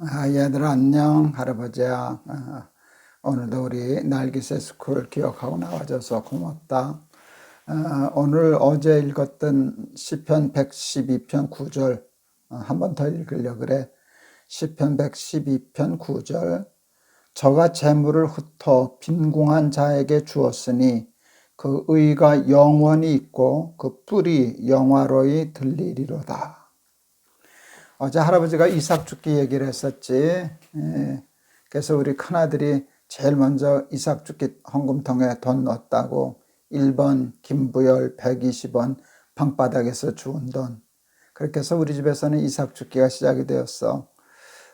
아, 얘들아 안녕 할아버지야 아, 오늘도 우리 날기새 스쿨 기억하고 나와줘서 고맙다. 아, 오늘 어제 읽었던 시편 112편 9절 한번 더 읽으려 그래. 시편 112편 9절. 저가 재물을 흩어 빈궁한 자에게 주었으니 그 의가 영원히 있고 그 뿔이 영화로이 들리리로다 어제 할아버지가 이삭 죽기 얘기를 했었지. 예. 그래서 우리 큰아들이 제일 먼저 이삭 죽기 헌금통에 돈 넣었다고 1번 김부열 120원 방바닥에서 주운 돈. 그렇게 해서 우리 집에서는 이삭 죽기가 시작이 되었어.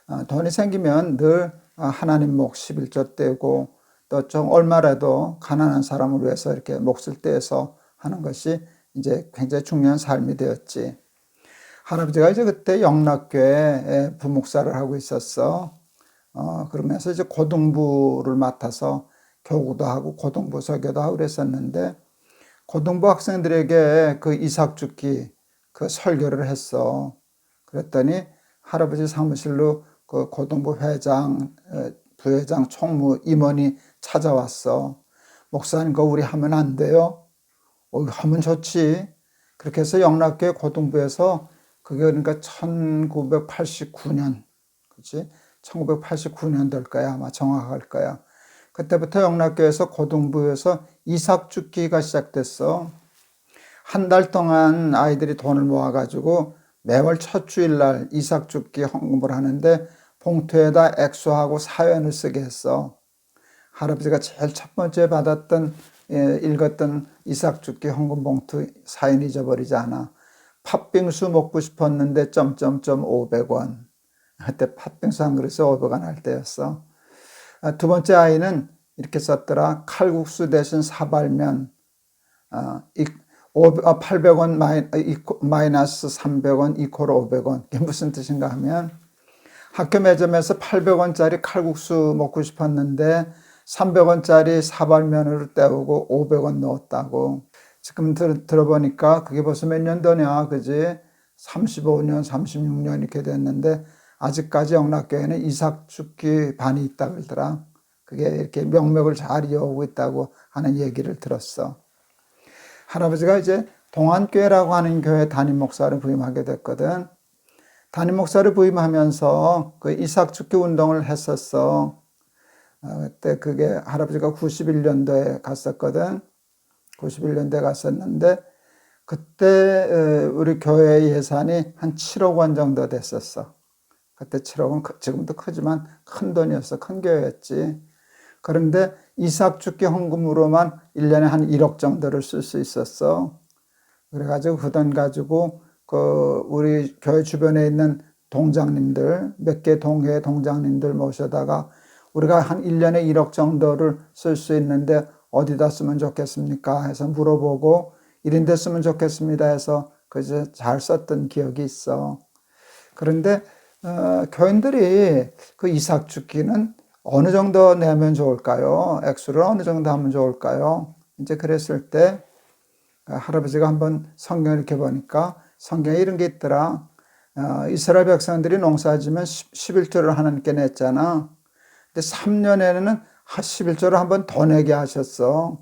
어, 돈이 생기면 늘 하나님 목 11조 떼고 또 좀 얼마라도 가난한 사람을 위해서 이렇게 몫을 떼서 하는 것이 이제 굉장히 중요한 삶이 되었지. 할아버지가 이제 그때 영락교회 부목사를 하고 있었어. 어, 그러면서 이제 고등부를 맡아서 교구도 하고 고등부 설교도 하고 그랬었는데 고등부 학생들에게 그 이삭 죽기 그 설교를 했어. 그랬더니 할아버지 사무실로 그 고등부 회장, 부회장, 총무 임원이 찾아왔어. 목사님, 그 우리 하면 안 돼요? 어, 하면 좋지. 그렇게 해서 영락교회 고등부에서 그게 그러니까 1989년, 그치? 1989년 될 거야. 아마 정확할 거야. 그때부터 영락교에서 고등부에서 이삭 죽기가 시작됐어. 한 달 동안 아이들이 돈을 모아가지고 매월 첫 주일날 이삭 죽기 헌금을 하는데 봉투에다 액수하고 사연을 쓰게 했어. 할아버지가 제일 첫 번째 받았던, 예, 읽었던 이삭 죽기 헌금 봉투 사연 잊어버리지 않아. 팥빙수 먹고 싶었는데 점점점 500원. 그때 팥빙수 한 그릇에 500원 할 때였어. 아, 두 번째 아이는 이렇게 썼더라. 칼국수 대신 사발면. 아, 800원 아, 마이너스 300원 이퀄 500원. 이게 무슨 뜻인가 하면 학교 매점에서 800원짜리 칼국수 먹고 싶었는데 300원짜리 사발면으로 때우고 500원 넣었다고. 지금 들, 들어보니까 그게 벌써 몇 년도냐, 그지? 35년, 36년 이렇게 됐는데, 아직까지 영락교회는 이삭 죽기 반이 있다 그러더라. 그게 이렇게 명맥을 잘 이어오고 있다고 하는 얘기를 들었어. 할아버지가 이제 동안교회라고 하는 교회 담임 목사를 부임하게 됐거든. 담임 목사를 부임하면서 그 이삭 죽기 운동을 했었어. 어, 그때 그게 할아버지가 91년도에 갔었거든. 91년대 갔었는데 그때 우리 교회 예산이 한 7억 원 정도 됐었어. 그때 7억 원 지금도 크지만 큰 돈이었어. 큰 교회였지. 그런데 이삭 죽기 헌금으로만 1년에 한 1억 정도를 쓸 수 있었어. 그래가지고 그 돈 가지고 그 우리 교회 주변에 있는 동장님들 몇 개 동회 동장님들 모셔다가 우리가 한 1년에 1억 정도를 쓸 수 있는데 어디다 쓰면 좋겠습니까? 해서 물어보고 이런 데 쓰면 좋겠습니다 해서 그저 잘 썼던 기억이 있어. 그런데 어, 교인들이 그 이삭 죽기는 어느 정도 내면 좋을까요? 액수를 어느 정도 하면 좋을까요? 이제 그랬을 때 할아버지가 한번 성경을 이렇게 보니까 성경에 이런 게 있더라. 어, 이스라엘 백성들이 농사지면 11조를 하나님께 냈잖아. 근데 3년에는 11조를 한 번 더 내게 하셨어.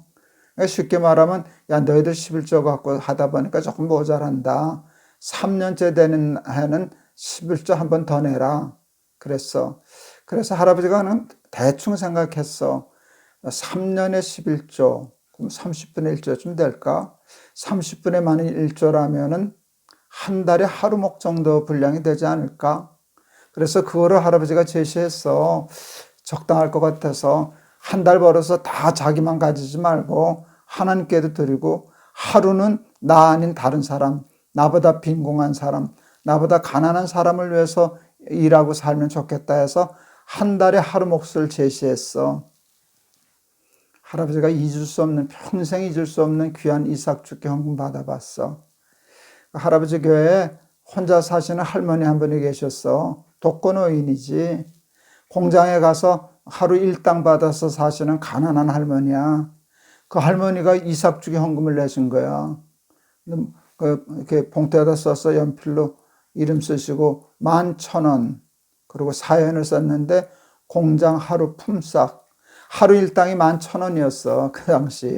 그러니까 쉽게 말하면, 야, 너희들 11조 갖고 하다 보니까 조금 모자란다. 3년째 되는 해는 11조 한 번 더 내라. 그랬어. 그래서 할아버지가 는 대충 생각했어. 3년에 11조, 그럼 30분의 1조쯤 될까? 30분의 많이 1조라면은 한 달에 하루 목 정도 분량이 되지 않을까? 그래서 그거를 할아버지가 제시했어. 적당할 것 같아서 한 달 벌어서 다 자기만 가지지 말고 하나님께도 드리고 하루는 나 아닌 다른 사람, 나보다 빈공한 사람, 나보다 가난한 사람을 위해서 일하고 살면 좋겠다 해서 한 달에 하루 몫을 제시했어. 할아버지가 잊을 수 없는, 평생 잊을 수 없는 귀한 이삭 주께 헌금 받아봤어. 할아버지 교회에 혼자 사시는 할머니 한 분이 계셨어. 독거노인이지. 공장에 가서 하루 일당 받아서 사시는 가난한 할머니야. 그 할머니가 이삭주기 헌금을 내신 거야. 그, 이렇게 봉투에다 써서 연필로 이름 쓰시고 만 천 원. 그리고 사연을 썼는데 공장 하루 품삯 하루 일당이 만 천 원이었어 그 당시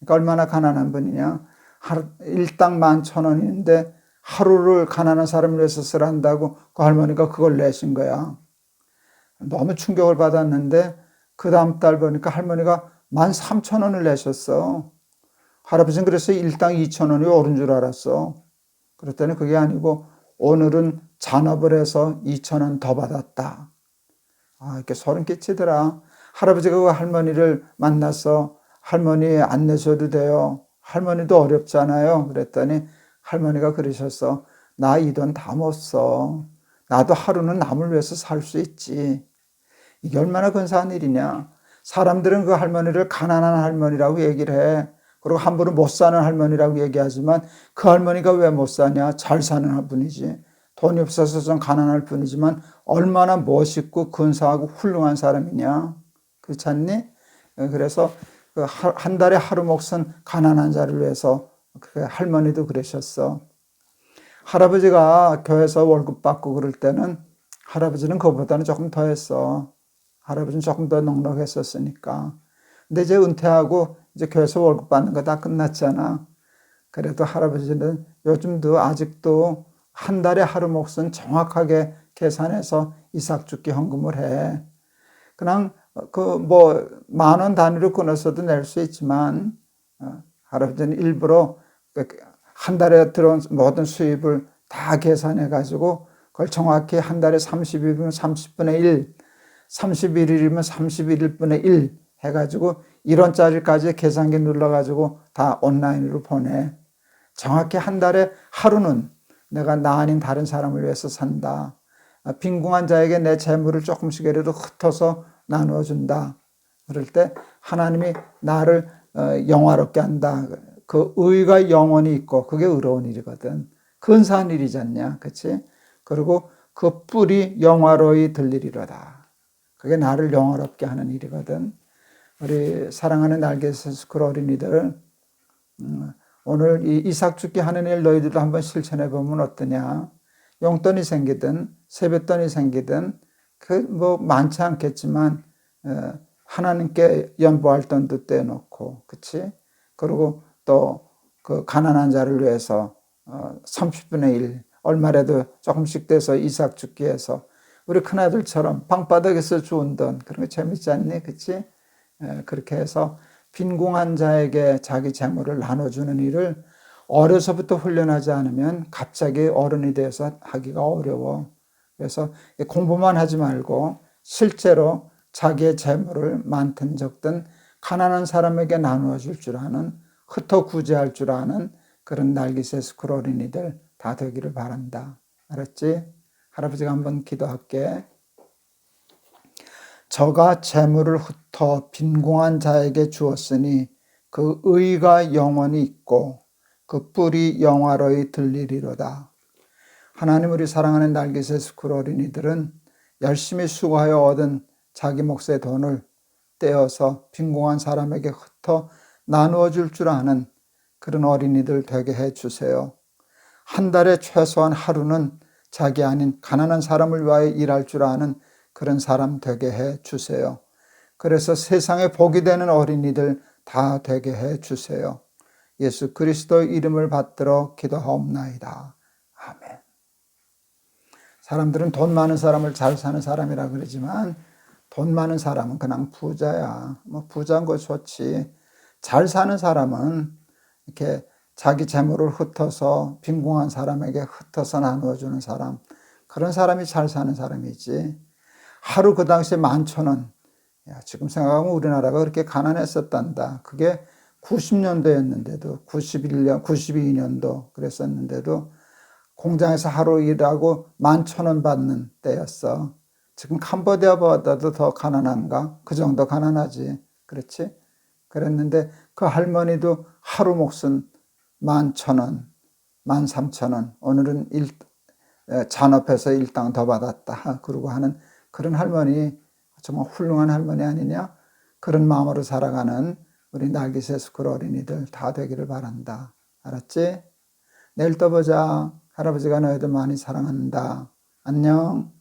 그러니까 얼마나 가난한 분이냐 하루 일당 만 천 원인데 하루를 가난한 사람을 위해서 쓰란다고 그 할머니가 그걸 내신 거야 너무 충격을 받았는데 그 다음 달 보니까 할머니가 만 삼천 원을 내셨어 할아버지는 그래서 일당 이천 원이 오른 줄 알았어 그랬더니 그게 아니고 오늘은 잔업을 해서 2천 원 더 받았다. 아, 이렇게 소름 끼치더라. 할아버지가 그 할머니를 만나서 할머니 안 내셔도 돼요. 할머니도 어렵잖아요. 그랬더니 할머니가 그러셨어. 나 이 돈 다 못 써. 나도 하루는 남을 위해서 살 수 있지. 이게 얼마나 근사한 일이냐. 사람들은 그 할머니를 가난한 할머니라고 얘기를 해. 그리고 함부로 못 사는 할머니라고 얘기하지만 그 할머니가 왜 못 사냐? 잘 사는 분이지. 돈이 없어서 좀 가난할 뿐이지만 얼마나 멋있고 근사하고 훌륭한 사람이냐. 그렇지 않니? 그래서 그한 달에 하루 몫은 가난한 자를 위해서 그 할머니도 그러셨어. 할아버지가 교회에서 월급 받고 그럴 때는 할아버지는 그보다는 조금 더 했어. 할아버지는 조금 더 넉넉했었으니까. 근데 이제 은퇴하고 이제 교회에서 월급 받는 거 다 끝났잖아. 그래도 할아버지는 요즘도 아직도 한 달에 하루 몫은 정확하게 계산해서 이삭 죽기 헌금을 해. 그냥 그 뭐 만 원 단위로 끊어서도 낼 수 있지만 어, 할아버지는 일부러 그 한 달에 들어온 모든 수입을 다 계산해 가지고 그걸 정확히 한 달에 30일이면 30분의 1, 31일이면 31일분의 1 해가지고 1원짜리까지 계산기 눌러가지고 다 온라인으로 보내. 정확히 한 달에 하루는 내가 나 아닌 다른 사람을 위해서 산다. 빈궁한 자에게 내 재물을 조금씩이라도 흩어서 나누어 준다. 그럴 때 하나님이 나를 어, 영화롭게 한다. 그 의가 영원히 있고 그게 의로운 일이거든. 근사한 일이지 않냐. 그치? 그리고 그 뿔이 영화로이 들리리로다. 그게 나를 영화롭게 하는 일이거든. 우리 사랑하는 날개에서 그 어린이들, 음, 오늘 이 이삭 죽게 하는 일 너희들도 한번 실천해 보면 어떠냐? 용돈이 생기든 세뱃돈이 생기든 그 뭐 많지 않겠지만 어, 하나님께 연보할 돈도 떼놓고 그치? 그리고 또 그 가난한 자를 위해서 30분의 어, 1 얼마라도 조금씩 떼서 이삭 죽게 해서 우리 큰아들처럼 방바닥에서 주운 돈 그런 거 재밌지 않니? 그치? 그렇게 해서 빈궁한 자에게 자기 재물을 나눠주는 일을 어려서부터 훈련하지 않으면 갑자기 어른이 돼서 하기가 어려워. 그래서 공부만 하지 말고 실제로 자기의 재물을 많든 적든 가난한 사람에게 나누어 줄 줄 아는 흩어 구제할 줄 아는 그런 날기새 스쿨 어린이들 다 되기를 바란다. 알았지? 할아버지가 한번 기도할게. 저가 재물을 흩어 빈공한 자에게 주었으니 그 의가 영원히 있고 그 뿔이 영화로이 들리리로다. 하나님 우리 사랑하는 날개새 스쿨 어린이들은 열심히 수고하여 얻은 자기 몫의 돈을 떼어서 빈공한 사람에게 흩어 나누어 줄 줄 아는 그런 어린이들 되게 해 주세요. 한 달에 최소한 하루는 자기 아닌 가난한 사람을 위하여 일할 줄 아는 그런 사람 되게 해 주세요. 그래서 세상에 복이 되는 어린이들 다 되게 해 주세요. 예수 그리스도 이름을 받들어 기도하옵나이다. 아멘. 사람들은 돈 많은 사람을 잘 사는 사람이라 그러지만 돈 많은 사람은 그냥 부자야. 뭐 부자인 거 좋지. 잘 사는 사람은 이렇게 자기 재물을 흩어서 빈궁한 사람에게 흩어서 나누어 주는 사람. 그런 사람이 잘 사는 사람이지. 하루 그 당시에 만천 원. 야, 지금 생각하면 우리나라가 그렇게 가난했었단다. 그게 90년도였는데도, 91년, 92년도 그랬었는데도 공장에서 하루 일하고 만천 원 받는 때였어. 지금 캄보디아보다도 더 가난한가? 그 정도 가난하지. 그렇지? 그랬는데 그 할머니도 하루 몫은 만 천 원, 만 삼천 원. 오늘은 일, 잔업해서 일당 더 받았다. 그러고 하는 그런 할머니, 정말 훌륭한 할머니 아니냐? 그런 마음으로 살아가는 우리 날개새 스쿨 어린이들 다 되기를 바란다. 알았지? 내일 또 보자. 할아버지가 너희들 많이 사랑한다. 안녕.